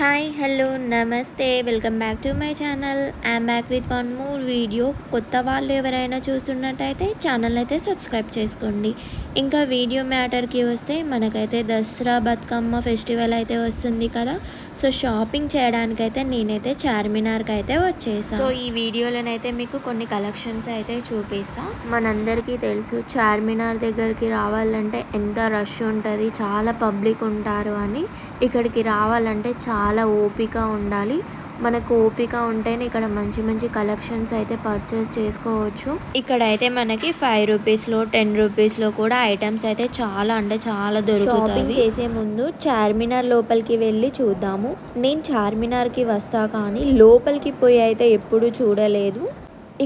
Hi hello నమస్తే. Welcome back to my channel I'm back with one more video కొత్త వాళ్ళు ఎవరైనా చూస్తున్నట్టయితే ఛానల్ అయితే సబ్స్క్రైబ్ చేసుకోండి. ఇంకా వీడియో మ్యాటర్కి వస్తే మనకైతే దసరా బతుకమ్మ ఫెస్టివల్ అయితే వస్తుంది కదా. సో షాపింగ్ చేయడానికైతే నేనైతే చార్మినార్కి అయితే వచ్చేసాను సో ఈ వీడియోలోనైతే మీకు కొన్ని కలెక్షన్స్ అయితే చూపిస్తా. మనందరికీ తెలుసు చార్మినార్ దగ్గరికి రావాలంటే ఎంత రష్ ఉంటుంది చాలా పబ్లిక్ ఉంటారు అని. ఇక్కడికి రావాలంటే చాలా ఓపిక ఉండాలి. మనకు ఓపిక ఉంటేనే ఇక్కడ మంచి మంచి కలెక్షన్స్ అయితే పర్చేస్ చేసుకోవచ్చు. ఇక్కడ అయితే మనకి ఫైవ్ రూపీస్లో టెన్ రూపీస్లో కూడా ఐటమ్స్ అయితే చాలా అంటే చాలా దొరుకుతాయి. షాపింగ్ చేసే ముందు చార్మినార్ లోపలికి వెళ్ళి చూద్దాము. నేను చార్మినార్కి వస్తా కానీ లోపలికి పోయి అయితే ఎప్పుడు చూడలేదు.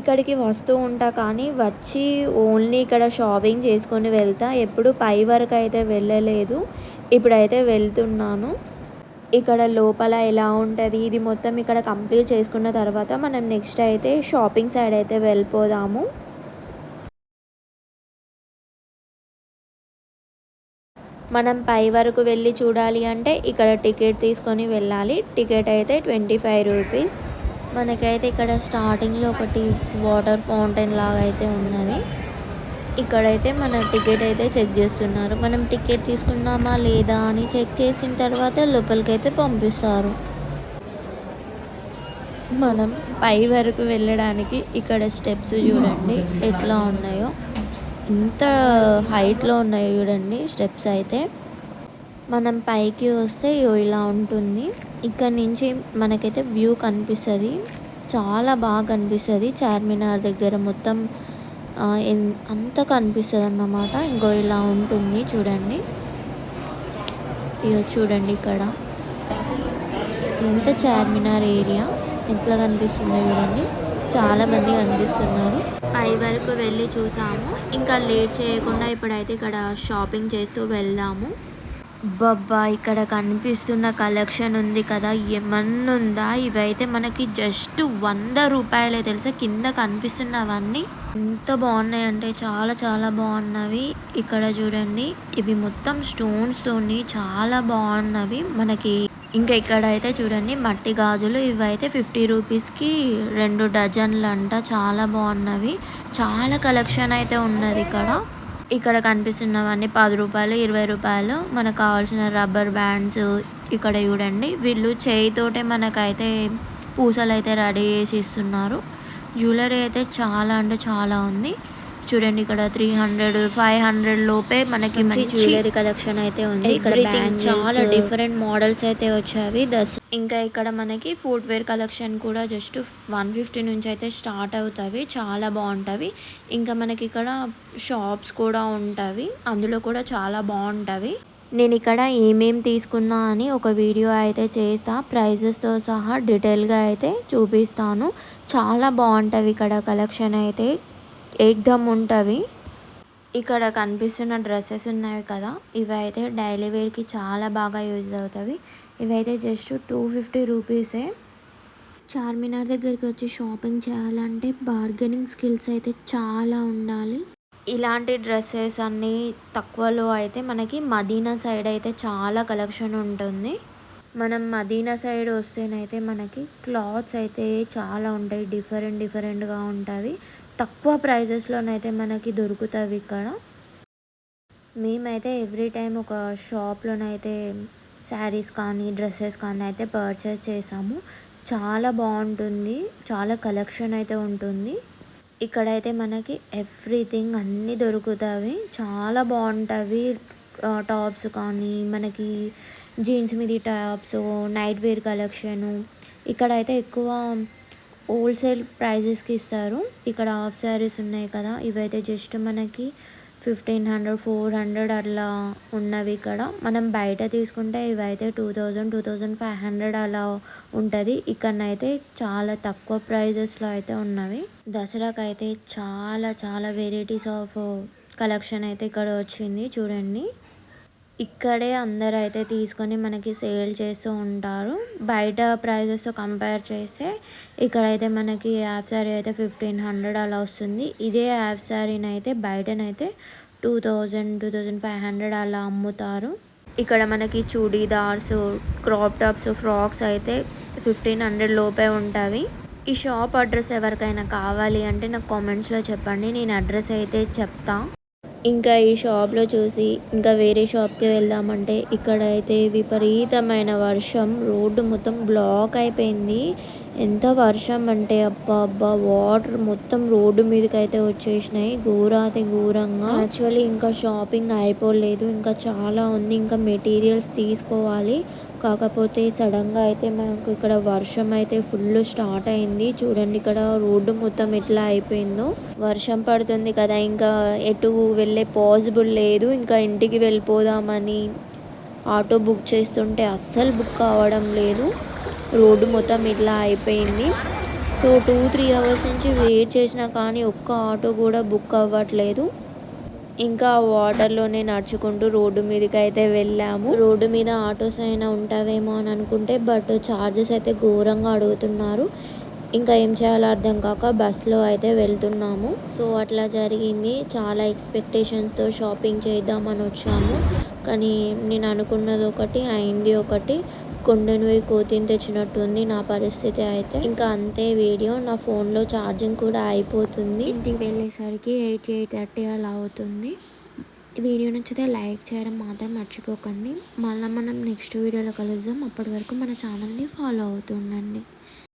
ఇక్కడికి వస్తూ ఉంటా కానీ వచ్చి ఓన్లీ ఇక్కడ షాపింగ్ చేసుకొని వెళ్తా. ఎప్పుడు పై వరకు అయితే వెళ్ళలేదు. ఇప్పుడైతే వెళ్తున్నాను. ఇక్కడ లోపల ఎలా ఉంటుంది? ఇది మొత్తం ఇక్కడ కంప్లీట్ చేసుకున్న తర్వాత మనం నెక్స్ట్ అయితే షాపింగ్ సైడ్ అయితే వెళ్ళిపోదాము. మనం పై వరకు వెళ్ళి చూడాలి అంటే ఇక్కడ టికెట్ తీసుకొని వెళ్ళాలి. టికెట్ అయితే ట్వంటీ ఫైవ్ రూపీస్. మనకైతే ఇక్కడ స్టార్టింగ్లో ఒకటి వాటర్ ఫౌంటైన్ లాగా అయితే ఉన్నది. ఇక్కడైతే మన టికెట్ అయితే చెక్ చేస్తున్నారు. మనం టికెట్ తీసుకున్నామా లేదా అని చెక్ చేసిన తర్వాత లోపలికైతే పంపిస్తారు. మనం పై వరకు వెళ్ళడానికి ఇక్కడ స్టెప్స్ చూడండి ఎట్లా ఉన్నాయో. ఎంత హైట్లో ఉన్నాయో చూడండి స్టెప్స్ అయితే. మనం పైకి వస్తే ఇలా ఉంటుంది. ఇక్కడ నుంచి మనకైతే వ్యూ కనిపిస్తుంది. చాలా బాగా కనిపిస్తుంది. చార్మినార్ దగ్గర మొత్తం అంత కనిపిస్తుంది అన్నమాట ఇంకో ఇలా ఉంటుంది చూడండి. ఇక చూడండి ఇక్కడ. ఎంత చార్మినార్ ఏరియా? ఎట్లా కనిపిస్తుందో చూడండి. చాలామంది కనిపిస్తున్నారు. పై వరకు వెళ్ళి చూసాము. ఇంకా లేట్ చేయకుండా ఇప్పుడైతే ఇక్కడ షాపింగ్ చేస్తూ వెళ్దాము. బబ్బా ఇక్కడ కనిపిస్తున్న కలెక్షన్ ఉంది కదా ఏమన్నుందా? ఇవైతే మనకి జస్ట్ వంద రూపాయలే తెలుసా కింద కనిపిస్తున్నవన్నీ. ఎంత బాగున్నాయి అంటే చాలా చాలా బాగున్నవి. ఇక్కడ చూడండి ఇవి మొత్తం స్టోన్స్ తోని చాలా బాగున్నవి. మనకి ఇంకా ఇక్కడ అయితే చూడండి మట్టి గాజులు ఇవైతే ఫిఫ్టీ రూపీస్కి రెండు డజన్లు అంట చాలా బాగున్నవి. చాలా కలెక్షన్ అయితే ఉన్నది ఇక్కడ. ఇక్కడ కనిపిస్తున్నవన్నీ పది రూపాయలు ఇరవై రూపాయలు. మనకు కావాల్సిన రబ్బర్ బ్యాండ్స్ ఇక్కడ చూడండి. వీళ్ళు చేయితోటే మనకైతే పూసలు అయితే రెడీ చేసి ఇస్తున్నారు. జ్యువెలరీ అయితే చాలా అంటే చాలా ఉంది. చూడండి ఇక్కడ త్రీ హండ్రెడ్ ఫైవ్ హండ్రెడ్ లోపే మనకి మంచి జ్యువెలరీ కలెక్షన్ అయితే ఉంది. ఇక్కడ చాలా డిఫరెంట్ మోడల్స్ అయితే వచ్చావి దస్ ఇంకా ఇక్కడ మనకి ఫుడ్ వేర్ కలెక్షన్ కూడా జస్ట్ వన్ ఫిఫ్టీ నుంచి అయితే స్టార్ట్ అవుతాయి. చాలా బాగుంటాయి. ఇంకా మనకి ఇక్కడ షాప్స్ కూడా ఉంటాయి. అందులో కూడా చాలా బాగుంటాయి. నేను ఇక్కడ ఏమేమి తీసుకున్నా అని ఒక వీడియో అయితే చేస్తా. ప్రైజెస్తో సహా డీటెయిల్గా అయితే చూపిస్తాను. చాలా బాగుంటుంది ఇక్కడ కలెక్షన్ అయితే. ఏకదమ్ ఉంటుంది ఇక్కడ కనిపిస్తున్న డ్రెస్సెస్ ఉన్నాయి కదా ఇవి అయితే డైలీ వేర్కి చాలా బాగా యూజ్ అవుతాయి ఇవైతే జస్ట్ టూ ఫిఫ్టీ రూపీసే. చార్మినార్ దగ్గరికి వచ్చి షాపింగ్ చేయాలంటే బార్గెనింగ్ స్కిల్స్ అయితే చాలా ఉండాలి. ఇలాంటి డ్రెస్సెస్ అన్నీ తక్కువలో అయితే మనకి మదీనా సైడ్ అయితే చాలా కలెక్షన్ ఉంటుంది. మనం మదీనా సైడ్ వస్తేనైతే మనకి క్లాత్స్ అయితే చాలా ఉంటాయి డిఫరెంట్ డిఫరెంట్గా ఉంటాయి. తక్కువ ప్రైజెస్లోనైతే మనకి దొరుకుతాయి ఇక్కడ. మేమైతే ఎవ్రీ టైం ఒక షాప్లోనైతే శారీస్ కానీ డ్రెస్సెస్ కానీ అయితే పర్చేస్ చేసాము. చాలా బాగుంటుంది. చాలా కలెక్షన్ అయితే ఉంటుంది. ఇక్కడైతే మనకి ఎవ్రీథింగ్ అన్నీ దొరుకుతాయి చాలా బాగుంటాయి టాప్స్ కానీ మనకి జీన్స్ మీది టాప్స్ నైట్ వేర్ కలెక్షను. ఇక్కడైతే ఎక్కువ హోల్సేల్ ప్రైజెస్కి ఇస్తారు. ఇక్కడ హాఫ్ శారీస్ ఉన్నాయి కదా ఇవైతే జస్ట్ మనకి ఫిఫ్టీన్ హండ్రెడ్ ఫోర్ హండ్రెడ్ అట్లా ఉన్నవి ఇక్కడ. మనం బయట తీసుకుంటే ఇవైతే two thousand two thousand five hundred అలా ఉంటుంది. ఇక్కడనైతే చాలా తక్కువ ప్రైజెస్లో అయితే ఉన్నవి. దసరాకు అయితే చాలా చాలా వెరైటీస్ ఆఫ్ కలెక్షన్ అయితే ఇక్కడ వచ్చింది చూడండి. ఇక్కడే అందరు అయితే తీసుకొని మనకి సేల్ చేస్తూ ఉంటారు. బయట ప్రైజెస్తో కంపేర్ చేస్తే ఇక్కడైతే మనకి హాఫ్ శారీ అయితే ఫిఫ్టీన్ హండ్రెడ్ అలా వస్తుంది. ఇదే హాఫ్ శారీని అయితే బయటనైతే two thousand two thousand five hundred అలా అమ్ముతారు. ఇక్కడ మనకి చూడీదార్స్ క్రాప్ టాప్స్ ఫ్రాక్స్ అయితే ఫిఫ్టీన్ హండ్రెడ్ లోపే ఉంటాయి. ఈ షాప్ అడ్రస్ ఎవరికైనా కావాలి అంటే నాకు కామెంట్స్లో చెప్పండి. నేను అడ్రస్ అయితే చెప్తాను ఇంకా ఈ షాప్లో చూసి ఇంకా వేరే షాప్కి వెళ్దామంటే ఇక్కడ అయితే విపరీతమైన వర్షం రోడ్డు మొత్తం బ్లాక్ అయిపోయింది. ఎంత వర్షం అంటే అబ్బా అబ్బా వాటర్ మొత్తం రోడ్డు మీదకి అయితే వచ్చేసినాయి ఘోరాతి ఘోరంగా. యాక్చువల్లీ ఇంకా షాపింగ్ అయిపోలేదు. ఇంకా చాలా ఉంది. ఇంకా మెటీరియల్స్ తీసుకోవాలి. కాకపోతే సడన్గా అయితే మనకు ఇక్కడ వర్షం అయితే ఫుల్ స్టార్ట్ అయింది. చూడండి ఇక్కడ రోడ్డు మొత్తం ఎట్లా అయిపోయిందో. వర్షం పడుతుంది కదా. ఇంకా ఎటు వెళ్ళే పాసిబుల్ లేదు. ఇంకా ఇంటికి వెళ్ళిపోదామని ఆటో బుక్ చేస్తుంటే అస్సలు బుక్ అవ్వడం లేదు. రోడ్డు మొత్తం ఇట్లా అయిపోయింది. సో టూ త్రీ అవర్స్ నుంచి వెయిట్ చేసినా కానీ ఒక్క ఆటో కూడా బుక్ అవ్వట్లేదు. ఇంకా వాటర్లోనే నడుచుకుంటూ రోడ్డు మీదకి అయితే వెళ్ళాము. రోడ్డు మీద ఆటోస్ అయినా ఉంటావేమో అని అనుకుంటే బట్ ఛార్జెస్ అయితే ఘోరంగా అడుగుతున్నారు. ఇంకా ఏం చేయాలో అర్థం కాక బస్సులో అయితే వెళ్తున్నాము. సో అట్లా జరిగింది. చాలా ఎక్స్పెక్టేషన్స్తో షాపింగ్ చేద్దామని వచ్చాము. కానీ నేను అనుకున్నది ఒకటి అయింది ఒకటి. కొండను పోయి కోతిని తెచ్చినట్టుంది నా పరిస్థితి అయితే. ఇంకా అంతే వీడియో. నా ఫోన్లో ఛార్జింగ్ కూడా అయిపోతుంది. ఇంటికి వెళ్ళేసరికి ఎయిట్ ఎయిట్ థర్టీ అలా అవుతుంది. వీడియో నచ్చితే లైక్ చేయడం మాత్రం మర్చిపోకండి. మళ్ళీ మనం నెక్స్ట్ వీడియోలో కలుద్దాం. అప్పటి వరకు మన ఛానల్ని ఫాలో అవుతుండండి.